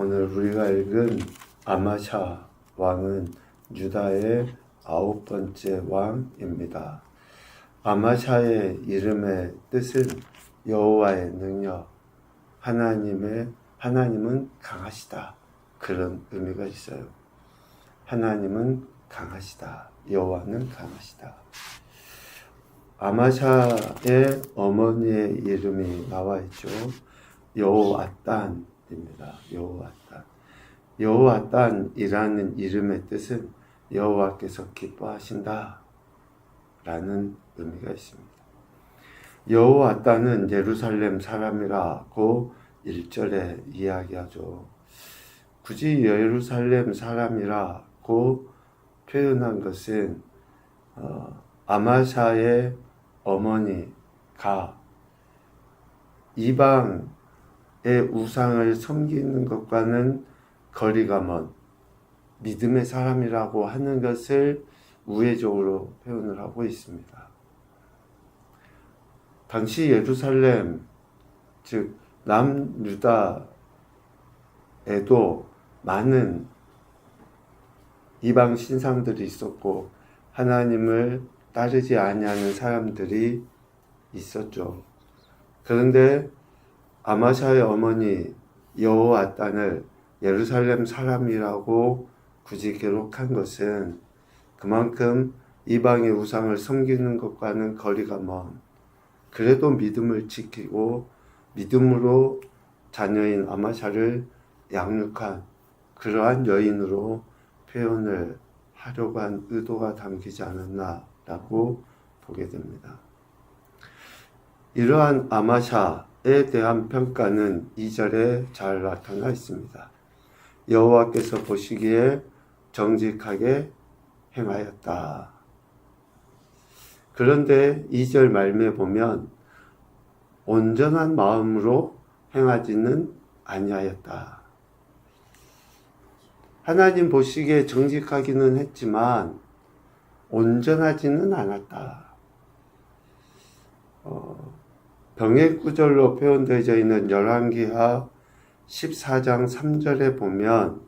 오늘 우리가 읽은 아마샤 왕은 유다의 아홉 번째 왕입니다. 아마샤의 이름의 뜻은 여호와의 능력, 하나님의 하나님은 강하시다 그런 의미가 있어요. 하나님은 강하시다. 여호와는 강하시다. 아마샤의 어머니의 이름이 나와 있죠. 여호아 단입니다. 여호아단. 여호아단이라는 이름의 뜻은 여호와께서 기뻐하신다 라는 의미가 있습니다. 여호아단은 예루살렘 사람이라고 1절에 이야기하죠. 굳이 예루살렘 사람이라고 표현한 것은 어, 아마샤의 어머니가 이방의 우상을 섬기는 것과는 거리가 먼 믿음의 사람이라고 하는 것을 우회적으로 표현을 하고 있습니다. 당시 예루살렘, 즉 남유다에도 많은 이방 신상들이 있었고 하나님을 따르지 아니하는 사람들이 있었죠. 그런데 아마샤의 어머니 여호아단을 예루살렘 사람이라고 굳이 기록한 것은 그만큼 이방의 우상을 섬기는 것과는 거리가 먼 그래도 믿음을 지키고 믿음으로 자녀인 아마샤를 양육한 그러한 여인으로 표현을 하려고 한 의도가 담기지 않았나라고 보게 됩니다. 이러한 아마샤 에 대한 평가는 2절에 잘 나타나 있습니다. 여호와께서 보시기에 정직하게 행하였다. 그런데 2절 말미에 보면 온전한 마음으로 행하지는 아니하였다. 하나님 보시기에 정직하기는 했지만 온전하지는 않았다. 어, 병의 구절로 표현되어 있는 열왕기하 14장 3절에 보면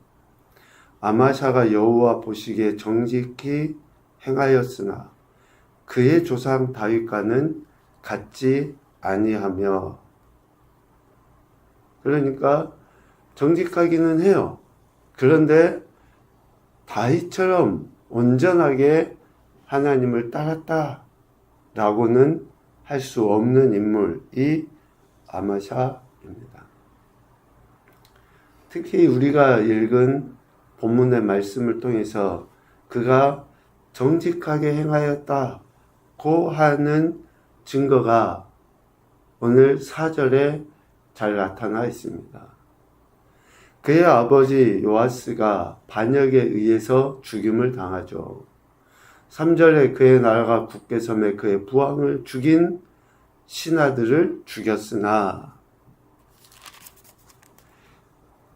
아마샤가 여호와 보시기에 정직히 행하였으나 그의 조상 다윗과는 같지 아니하며 그러니까 정직하기는 해요. 그런데 다윗처럼 온전하게 하나님을 따랐다 라고는 할 수 없는 인물이 아마샤입니다. 특히 우리가 읽은 본문의 말씀을 통해서 그가 정직하게 행하였다고 하는 증거가 오늘 4절에 잘 나타나 있습니다. 그의 아버지 요아스가 반역에 의해서 죽임을 당하죠. 3절에 그의 나라가 굳게 섬에 그의 부왕을 죽인 신하들을 죽였으나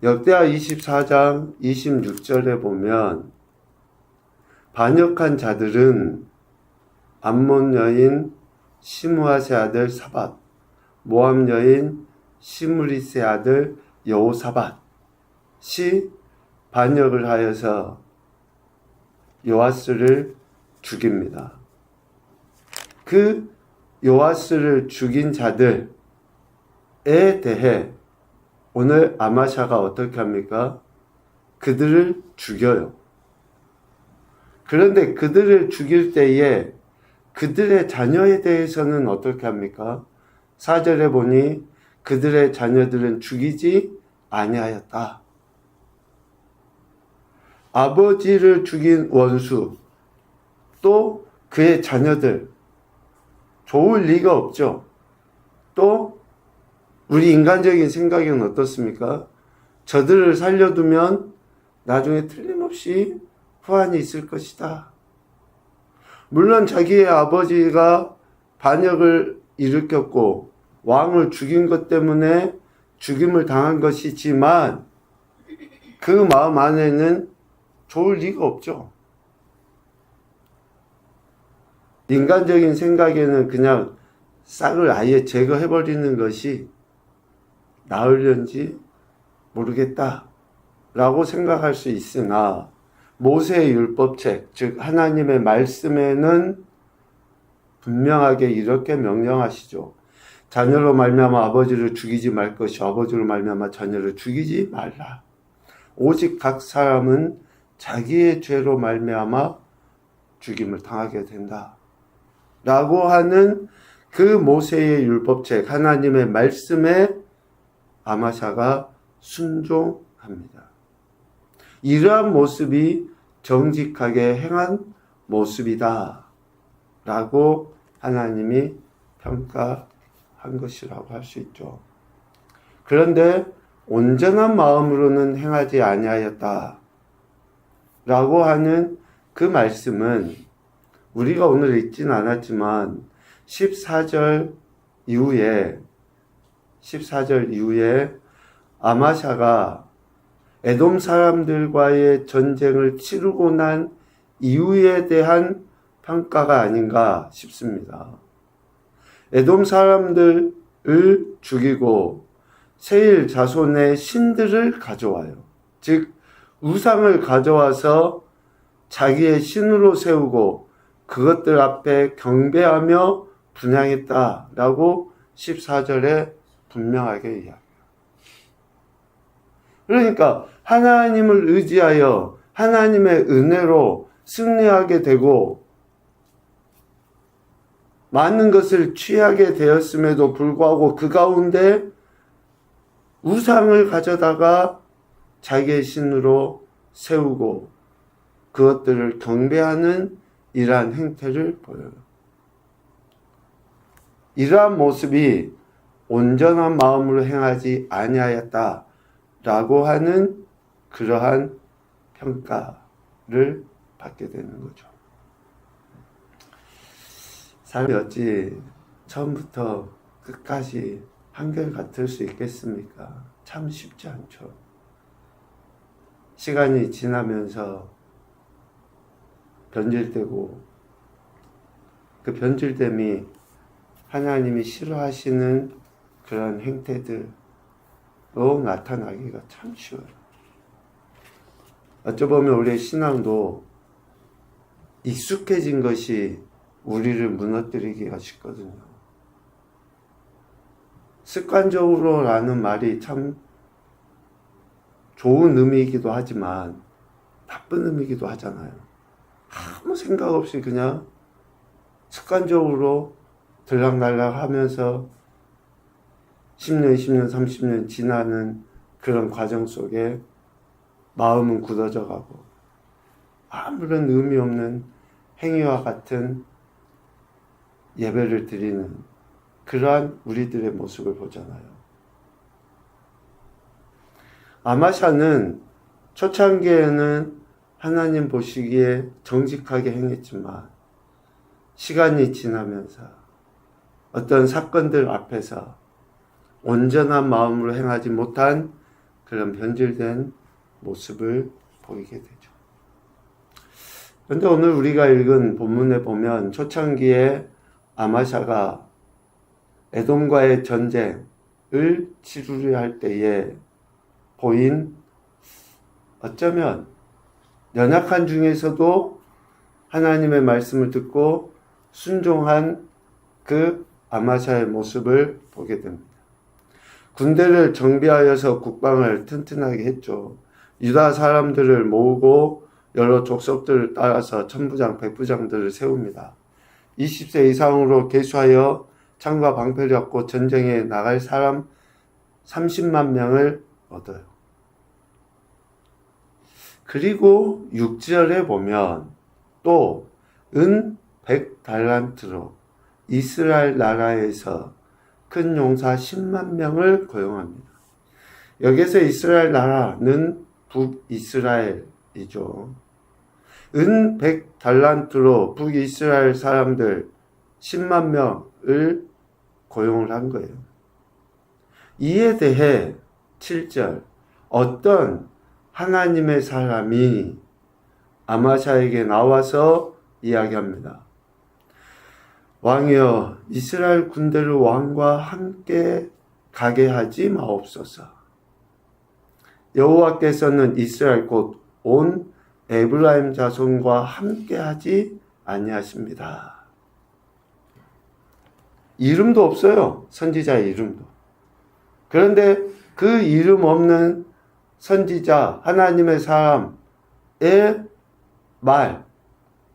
역대하 24장 26절에 보면 반역한 자들은 암몬 여인 시므아세 아들 사밧, 모함 여인 시므리세 아들 여호사밧이 반역을 하여서 요아스를 죽입니다. 그 요아스를 죽인 자들에 대해 오늘 아마샤가 어떻게 합니까? 그들을 죽여요. 그런데 그들을 죽일 때에 그들의 자녀에 대해서는 어떻게 합니까? 4절에 보니 그들의 자녀들은 죽이지 아니하였다. 아버지를 죽인 원수, 또 그의 자녀들, 좋을 리가 없죠. 또 우리 인간적인 생각은 어떻습니까? 저들을 살려두면 나중에 틀림없이 후환이 있을 것이다. 물론 자기의 아버지가 반역을 일으켰고 왕을 죽인 것 때문에 죽임을 당한 것이지만 그 마음 안에는 좋을 리가 없죠. 인간적인 생각에는 그냥 싹을 아예 제거해버리는 것이 나으련지 모르겠다. 라고 생각할 수 있으나 모세의 율법책, 즉 하나님의 말씀에는 분명하게 이렇게 명령하시죠. 자녀로 말미암아 아버지를 죽이지 말 것이 아버지로 말미암아 자녀를 죽이지 말라. 오직 각 사람은 자기의 죄로 말미암아 죽임을 당하게 된다. 라고 하는 그 모세의 율법책 하나님의 말씀에 아마샤가 순종합니다. 이러한 모습이 정직하게 행한 모습이다. 라고 하나님이 평가한 것이라고 할 수 있죠. 그런데 온전한 마음으로는 행하지 아니하였다. 라고 하는 그 말씀은 우리가 오늘 읽진 않았지만 14절 이후에 14절 이후에 아마샤가 에돔 사람들과의 전쟁을 치르고 난 이후에 대한 평가가 아닌가 싶습니다. 에돔 사람들을 죽이고 세일 자손의 신들을 가져와요. 즉 우상을 가져와서 자기의 신으로 세우고 그것들 앞에 경배하며 분양했다라고 14절에 분명하게 이야기해요. 그러니까 하나님을 의지하여 하나님의 은혜로 승리하게 되고 많은 것을 취하게 되었음에도 불구하고 그 가운데 우상을 가져다가 자기의 신으로 세우고 그것들을 경배하는 이러한 행태를 보여요. 이러한 모습이 온전한 마음으로 행하지 아니하였다라고 하는 그러한 평가를 받게 되는 거죠. 삶이 어찌 처음부터 끝까지 한결 같을 수 있겠습니까? 참 쉽지 않죠. 시간이 지나면서 변질되고 그 변질됨이 하나님이 싫어하시는 그런 행태들로 나타나기가 참 쉬워요. 어쩌보면 우리의 신앙도 익숙해진 것이 우리를 무너뜨리기가 쉽거든요. 습관적으로라는 말이 참 좋은 의미이기도 하지만 나쁜 의미이기도 하잖아요. 아무 생각 없이 그냥 습관적으로 들락날락 하면서 10년, 20년, 30년 지나는 그런 과정 속에 마음은 굳어져 가고 아무런 의미 없는 행위와 같은 예배를 드리는 그러한 우리들의 모습을 보잖아요. 아마샤는 초창기에는 하나님 보시기에 정직하게 행했지만 시간이 지나면서 어떤 사건들 앞에서 온전한 마음으로 행하지 못한 그런 변질된 모습을 보이게 되죠. 그런데 오늘 우리가 읽은 본문에 보면 초창기에 아마샤가 에돔과의 전쟁을 치르려 할 때에 보인 어쩌면 연약한 중에서도 하나님의 말씀을 듣고 순종한 그 아마샤의 모습을 보게 됩니다. 군대를 정비하여서 국방을 튼튼하게 했죠. 유다 사람들을 모으고 여러 족속들을 따라서 천부장, 백부장들을 세웁니다. 20세 이상으로 개수하여 창과 방패를 얻고 전쟁에 나갈 사람 30만 명을 얻어요. 그리고 6절에 보면 또 은 100달란트로 이스라엘 나라에서 큰 용사 10만 명을 고용합니다. 여기서 이스라엘 나라는 북이스라엘이죠. 은 100달란트로 북이스라엘 사람들 10만 명을 고용을 한 거예요. 이에 대해 7절 어떤 하나님의 사람이 아마샤에게 나와서 이야기합니다. 왕이여 이스라엘 군대를 왕과 함께 가게 하지 마옵소서. 여호와께서는 이스라엘 곧온 에브라임 자손과 함께 하지 아니하십니다. 이름도 없어요. 선지자의 이름도. 그런데 그 이름 없는 선지자 하나님의 사람의 말,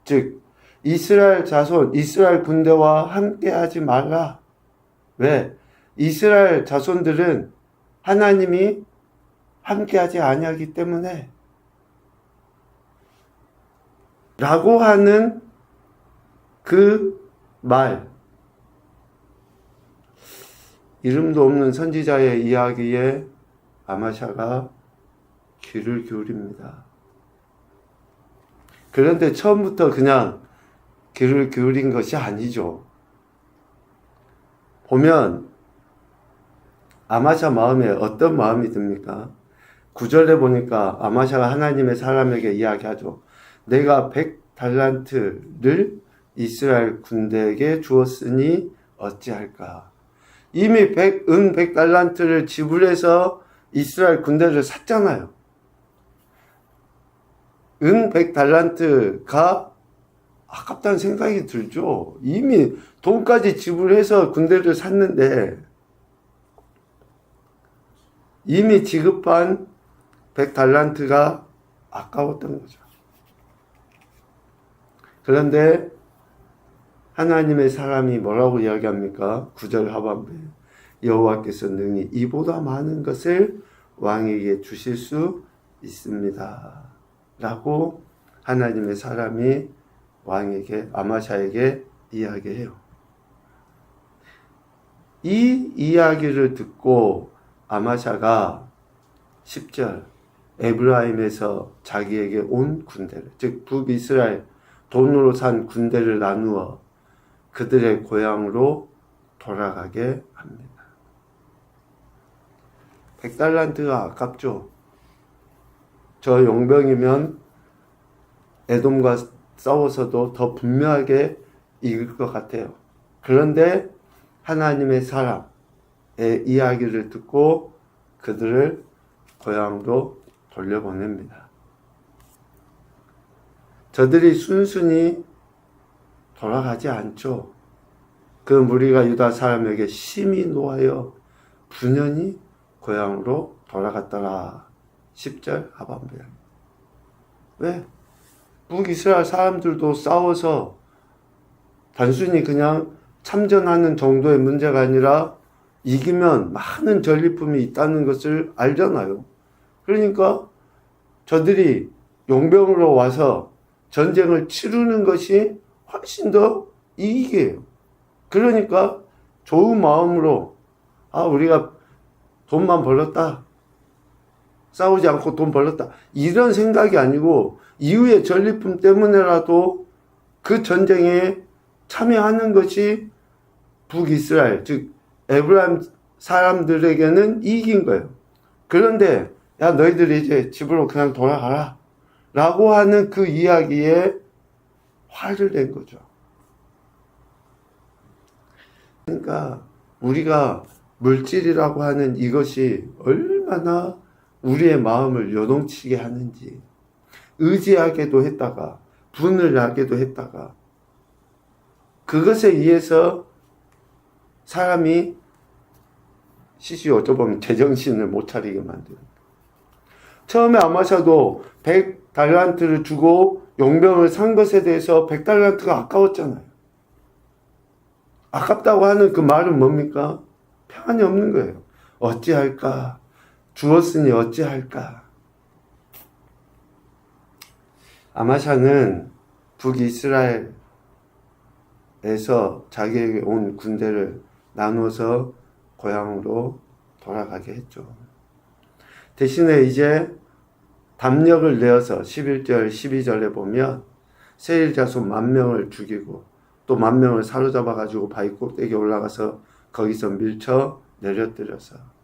즉 이스라엘 자손, 이스라엘 군대와 함께 하지 말라. 왜? 이스라엘 자손들은 하나님이 함께 하지 아니하기 때문에 라고 하는 그 말. 이름도 없는 선지자의 이야기에 아마샤가 귀를 기울입니다. 그런데 처음부터 그냥 귀를 기울인 것이 아니죠. 보면 아마샤 마음에 어떤 마음이 듭니까? 구절에 보니까 아마샤가 하나님의 사람에게 이야기하죠. 내가 백 달란트를 이스라엘 군대에게 주었으니 어찌할까? 이미 백, 은 백 달란트를 지불해서 이스라엘 군대를 샀잖아요. 은백 달란트가 아깝다는 생각이 들죠. 이미 돈까지 지불해서 군대를 샀는데 이미 지급한 백 달란트가 아까웠던 거죠. 그런데 하나님의 사람이 뭐라고 이야기합니까? 구절 하반부에 여호와께서 능히 이보다 많은 것을 왕에게 주실 수 있습니다. 라고 하나님의 사람이 왕에게 아마샤에게 이야기해요. 이 이야기를 듣고 아마샤가 10절 에브라임에서 자기에게 온 군대를 즉 북이스라엘 돈으로 산 군대를 나누어 그들의 고향으로 돌아가게 합니다. 백달란트가 아깝죠. 저 용병이면 에돔과 싸워서도 더 분명하게 이길 것 같아요. 그런데 하나님의 사람의 이야기를 듣고 그들을 고향으로 돌려보냅니다. 저들이 순순히 돌아가지 않죠. 그 무리가 유다 사람에게 심히 노하여 분연히 고향으로 돌아갔더라. 10절 하반부에. 왜? 북이스라엘 사람들도 싸워서 단순히 그냥 참전하는 정도의 문제가 아니라 이기면 많은 전리품이 있다는 것을 알잖아요. 그러니까 저들이 용병으로 와서 전쟁을 치르는 것이 훨씬 더 이익이에요. 그러니까 좋은 마음으로 아 우리가 돈만 벌었다. 싸우지 않고 돈 벌었다. 이런 생각이 아니고 이후의 전리품 때문에라도 그 전쟁에 참여하는 것이 북이스라엘 즉 에브라임 사람들에게는 이익인 거예요. 그런데 야 너희들이 이제 집으로 그냥 돌아가라 라고 하는 그 이야기에 화를 낸 거죠. 그러니까 우리가 물질이라고 하는 이것이 얼마나 우리의 마음을 요동치게 하는지 의지하게도 했다가 분을 나게도 했다가 그것에 의해서 사람이 시시 어쩌보면 제정신을 못 차리게 만드는 처음에 아마샤도 100달란트를 주고 용병을 산 것에 대해서 100달란트가 아까웠잖아요. 아깝다고 하는 그 말은 뭡니까? 평안이 없는 거예요. 어찌할까? 주었으니 어찌할까? 아마샤는 북이스라엘에서 자기에게 온 군대를 나누어서 고향으로 돌아가게 했죠. 대신에 이제 담력을 내어서 11절, 12절에 보면 세일 자손 만 명을 죽이고 또 만 명을 사로잡아 가지고 바위 꼭대기에 올라가서 거기서 밀쳐 내려뜨려서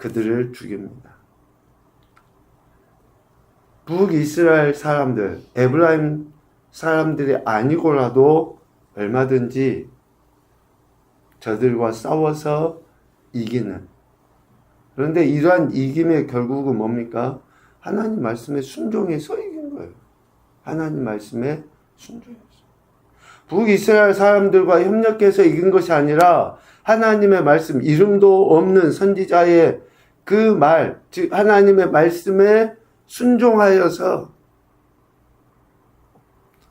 그들을 죽입니다. 북이스라엘 사람들, 에브라임 사람들이 아니고라도 얼마든지 저들과 싸워서 이기는 그런데 이러한 이김의 결국은 뭡니까? 하나님 말씀에 순종해서 이긴 거예요. 하나님 말씀에 순종해서. 북이스라엘 사람들과 협력해서 이긴 것이 아니라 하나님의 말씀, 이름도 없는 선지자의 그 말, 즉 하나님의 말씀에 순종하여서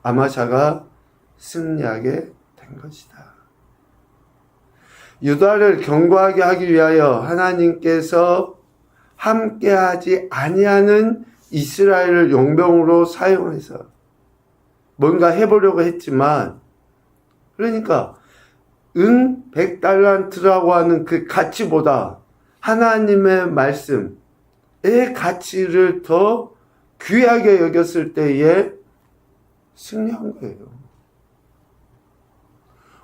아마샤가 승리하게 된 것이다. 유다를 경고하게 하기 위하여 하나님께서 함께하지 아니하는 이스라엘을 용병으로 사용해서 뭔가 해보려고 했지만 그러니까 은 100달란트라고 하는 그 가치보다 하나님의 말씀의 가치를 더 귀하게 여겼을 때에 승리한 거예요.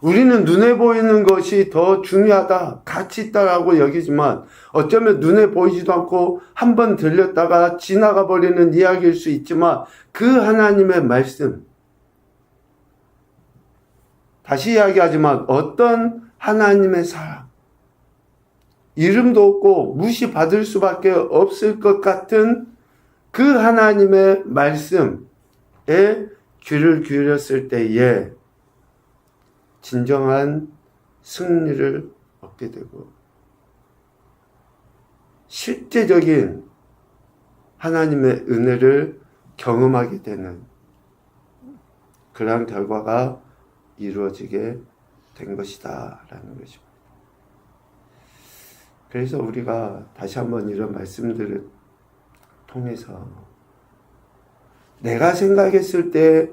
우리는 눈에 보이는 것이 더 중요하다, 가치 있다라고 여기지만 어쩌면 눈에 보이지도 않고 한 번 들렸다가 지나가 버리는 이야기일 수 있지만 그 하나님의 말씀, 다시 이야기하지만 어떤 하나님의 사랑, 이름도 없고 무시받을 수밖에 없을 것 같은 그 하나님의 말씀에 귀를 기울였을 때에 진정한 승리를 얻게 되고 실제적인 하나님의 은혜를 경험하게 되는 그러한 결과가 이루어지게 된 것이다 라는 것입니다. 그래서 우리가 다시 한번 이런 말씀들을 통해서 내가 생각했을 때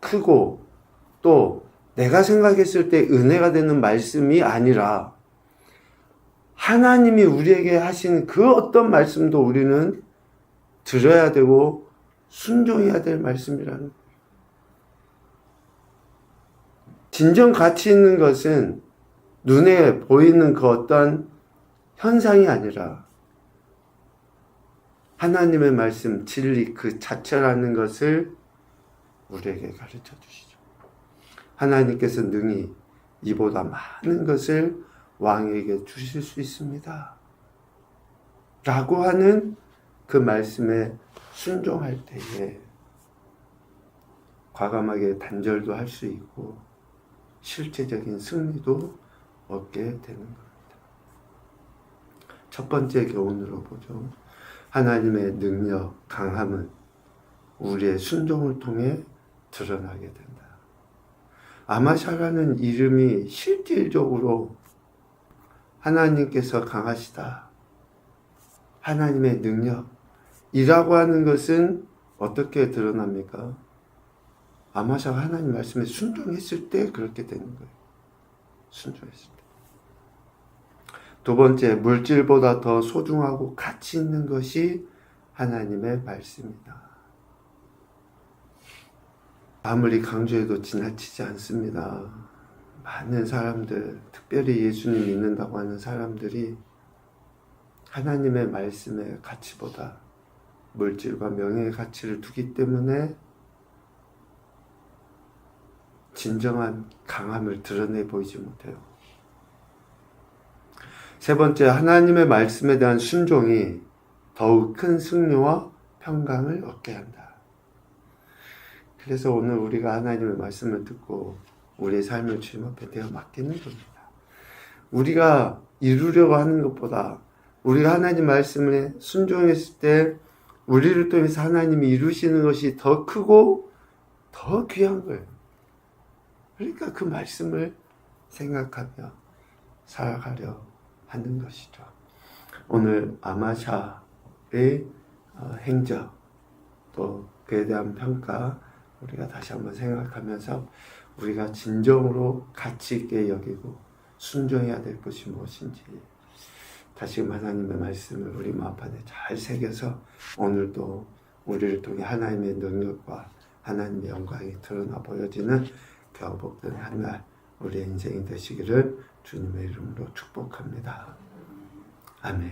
크고 또 내가 생각했을 때 은혜가 되는 말씀이 아니라 하나님이 우리에게 하신 그 어떤 말씀도 우리는 들어야 되고 순종해야 될 말씀이라는. 진정 가치 있는 것은 눈에 보이는 그 어떤 현상이 아니라 하나님의 말씀, 진리 그 자체라는 것을 우리에게 가르쳐 주시죠. 하나님께서 능히 이보다 많은 것을 왕에게 주실 수 있습니다. 라고 하는 그 말씀에 순종할 때에 과감하게 단절도 할 수 있고 실제적인 승리도 얻게 되는 겁니다. 첫 번째 교훈으로 보죠. 하나님의 능력, 강함은 우리의 순종을 통해 드러나게 된다. 아마샤라는 이름이 실질적으로 하나님께서 강하시다. 하나님의 능력이라고 하는 것은 어떻게 드러납니까? 아마샤가 하나님 말씀에 순종했을 때 그렇게 되는 거예요. 순종했을 때. 두 번째, 물질보다 더 소중하고 가치 있는 것이 하나님의 말씀이다. 아무리 강조해도 지나치지 않습니다. 많은 사람들, 특별히 예수님 믿는다고 하는 사람들이 하나님의 말씀의 가치보다 물질과 명예의 가치를 두기 때문에 진정한 강함을 드러내 보이지 못해요. 세 번째, 하나님의 말씀에 대한 순종이 더욱 큰 승리와 평강을 얻게 한다. 그래서 오늘 우리가 하나님의 말씀을 듣고 우리의 삶을 주님 앞에 내어 맡기는 겁니다. 우리가 이루려고 하는 것보다 우리가 하나님 말씀에 순종했을 때 우리를 통해서 하나님이 이루시는 것이 더 크고 더 귀한 거예요. 그러니까 그 말씀을 생각하며 살아가려 하는 것이죠. 오늘 아마샤의 어, 행적 또 그에 대한 평가 우리가 다시 한번 생각하면서 우리가 진정으로 가치 있게 여기고 순종해야 될 것이 무엇인지 다시금 하나님의 말씀을 우리 마음판에 잘 새겨서 오늘도 우리를 통해 하나님의 능력과 하나님의 영광이 드러나 보여지는 교복된 한날 우리의 인생이 되시기를 주님의 이름으로 축복합니다. 아멘.